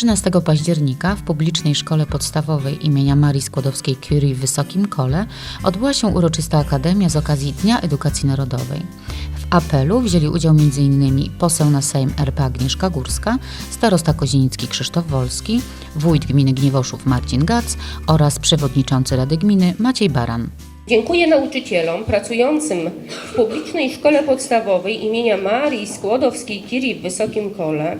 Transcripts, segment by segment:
13 października w publicznej szkole podstawowej imienia Marii Skłodowskiej-Curie w Wysokim Kole odbyła się uroczysta akademia z okazji Dnia Edukacji Narodowej. W apelu wzięli udział m.in. poseł na Sejm RP Agnieszka Górska, starosta kozienicki Krzysztof Wolski, wójt gminy Gniewoszów Marcin Gac oraz przewodniczący Rady Gminy Maciej Baran. Dziękuję nauczycielom pracującym w publicznej szkole podstawowej imienia Marii Skłodowskiej-Curie w Wysokim Kole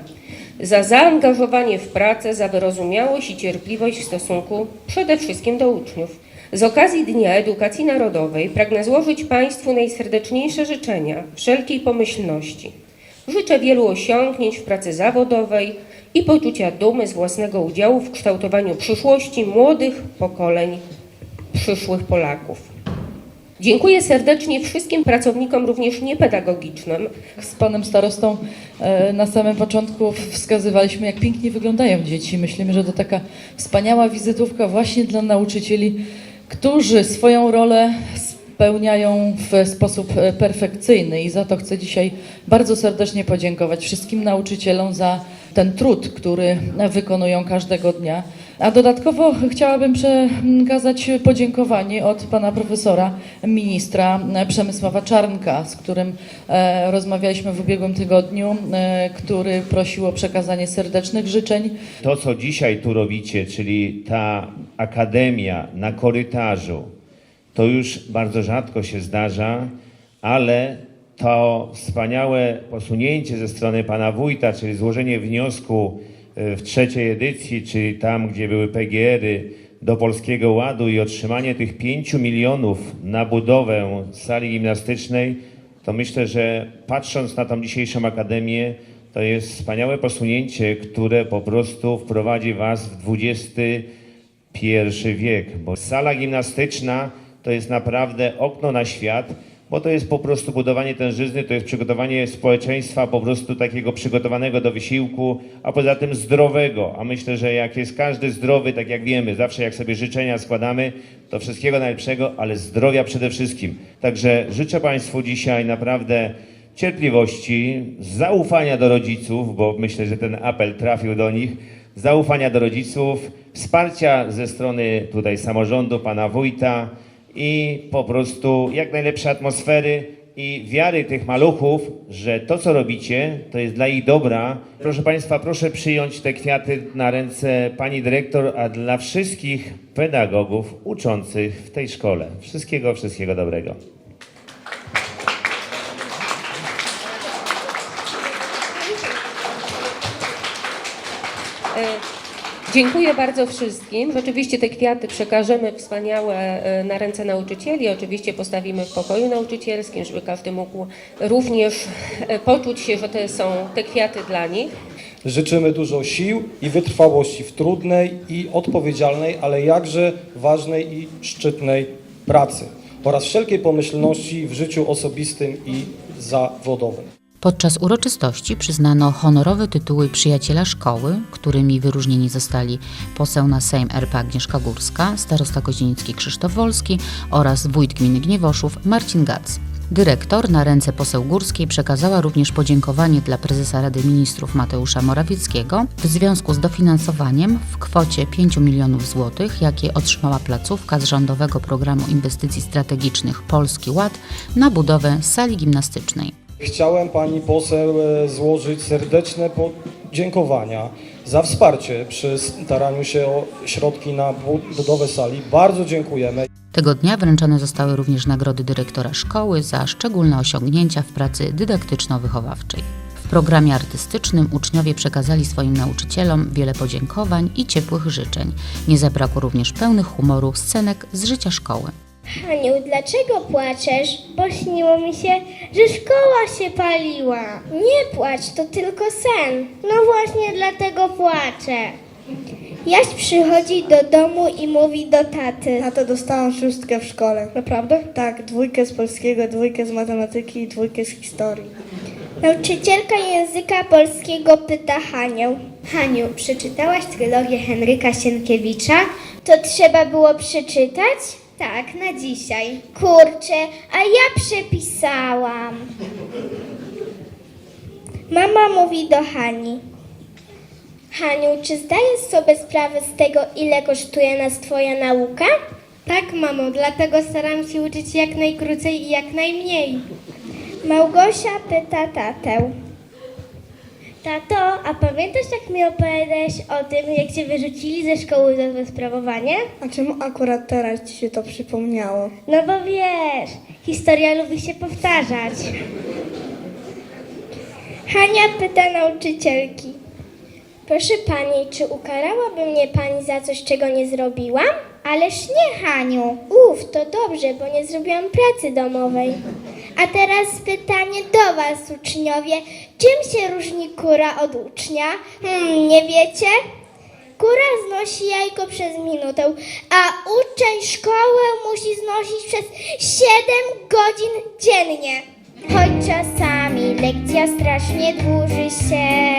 za zaangażowanie w pracę, za wyrozumiałość i cierpliwość w stosunku przede wszystkim do uczniów. Z okazji Dnia Edukacji Narodowej pragnę złożyć Państwu najserdeczniejsze życzenia wszelkiej pomyślności. Życzę wielu osiągnięć w pracy zawodowej i poczucia dumy z własnego udziału w kształtowaniu przyszłości młodych pokoleń przyszłych Polaków. Dziękuję serdecznie wszystkim pracownikom, również niepedagogicznym, Z panem starostą e, na samym początku wskazywaliśmy, jak pięknie wyglądają dzieci. Myślimy, że to taka wspaniała wizytówka właśnie dla nauczycieli, którzy swoją rolę spełniają w sposób e, perfekcyjny i za to chcę dzisiaj bardzo serdecznie podziękować wszystkim nauczycielom za ten trud, który wykonują każdego dnia. A dodatkowo chciałabym przekazać podziękowanie od pana profesora, ministra Przemysława Czarnka, z którym e, rozmawialiśmy w ubiegłym tygodniu, e, który prosił o przekazanie serdecznych życzeń. To, co dzisiaj tu robicie, czyli ta akademia na korytarzu, to już bardzo rzadko się zdarza, ale to wspaniałe posunięcie ze strony pana wójta, czyli złożenie wniosku w trzeciej edycji, czyli tam, gdzie były PGR-y do Polskiego Ładu i otrzymanie tych 5 milionów na budowę sali gimnastycznej, to myślę, że patrząc na tą dzisiejszą akademię, to jest wspaniałe posunięcie, które po prostu wprowadzi Was w XXI wiek, bo sala gimnastyczna to jest naprawdę okno na świat, bo to jest po prostu budowanie tężyzny, to jest przygotowanie społeczeństwa po prostu takiego przygotowanego do wysiłku, a poza tym zdrowego. A myślę, że jak jest każdy zdrowy, tak jak wiemy, zawsze jak sobie życzenia składamy, to wszystkiego najlepszego, ale zdrowia przede wszystkim. Także życzę Państwu dzisiaj naprawdę cierpliwości, zaufania do rodziców, bo myślę, że ten apel trafił do nich, zaufania do rodziców, wsparcia ze strony tutaj samorządu, pana wójta i po prostu jak najlepszej atmosfery i wiary tych maluchów, że to, co robicie, to jest dla ich dobra. Proszę Państwa, proszę przyjąć te kwiaty na ręce Pani Dyrektor, a dla wszystkich pedagogów uczących w tej szkole. Wszystkiego, wszystkiego dobrego. Dziękuję bardzo wszystkim. Oczywiście te kwiaty przekażemy wspaniałe e, na ręce nauczycieli. Oczywiście postawimy w pokoju nauczycielskim, żeby każdy mógł również e, poczuć się, że to są te kwiaty dla nich. Życzymy dużo sił i wytrwałości w trudnej i odpowiedzialnej, ale jakże ważnej i szczytnej pracy oraz wszelkiej pomyślności w życiu osobistym i zawodowym. Podczas uroczystości przyznano honorowe tytuły przyjaciela szkoły, którymi wyróżnieni zostali poseł na Sejm RP Agnieszka Górska, starosta kozienicki Krzysztof Wolski oraz wójt gminy Gniewoszów Marcin Gac. Dyrektor na ręce poseł Górskiej przekazała również podziękowanie dla prezesa Rady Ministrów Mateusza Morawieckiego w związku z dofinansowaniem w kwocie 5 milionów złotych, jakie otrzymała placówka z rządowego programu inwestycji strategicznych Polski Ład na budowę sali gimnastycznej. Chciałem pani poseł e, złożyć serdeczne podziękowania za wsparcie przy staraniu się o środki na bu- budowę sali. Bardzo dziękujemy. Tego dnia wręczone zostały również nagrody dyrektora szkoły za szczególne osiągnięcia w pracy dydaktyczno-wychowawczej. W programie artystycznym uczniowie przekazali swoim nauczycielom wiele podziękowań i ciepłych życzeń. Nie zabrakło również pełnych humoru scenek z życia szkoły. Haniu, dlaczego płaczesz? Bo śniło mi się, że szkoła się paliła. Nie płacz, to tylko sen. No właśnie dlatego płaczę. Jaś przychodzi do domu i mówi do taty. Tato, dostałam szóstkę w szkole. Naprawdę? Tak, dwójkę z polskiego, dwójkę z matematyki i dwójkę z historii. Nauczycielka języka polskiego pyta Hanię. Haniu, przeczytałaś trylogię Henryka Sienkiewicza? To trzeba było przeczytać? Tak, na dzisiaj. Kurczę, a ja przepisałam. Mama mówi do Hani. Haniu, czy zdajesz sobie sprawę z tego, ile kosztuje nas Twoja nauka? Tak, mamo, dlatego staram się uczyć jak najkrócej i jak najmniej. Małgosia pyta tatę. Tato, a pamiętasz jak mi opowiadałeś o tym, jak cię wyrzucili ze szkoły za bezprawowanie? A czemu akurat teraz ci się to przypomniało? No bo wiesz, historia lubi się powtarzać. Hania pyta nauczycielki. Proszę pani, czy ukarałaby mnie pani za coś, czego nie zrobiłam? Ależ nie, Haniu. Uf, to dobrze, bo nie zrobiłam pracy domowej. A teraz pytanie do was, uczniowie. Czym się różni kura od ucznia? Hmm, nie wiecie? Kura znosi jajko przez minutę, a uczeń szkołę musi znosić przez 7 godzin dziennie. Choć czasami lekcja strasznie dłuży się,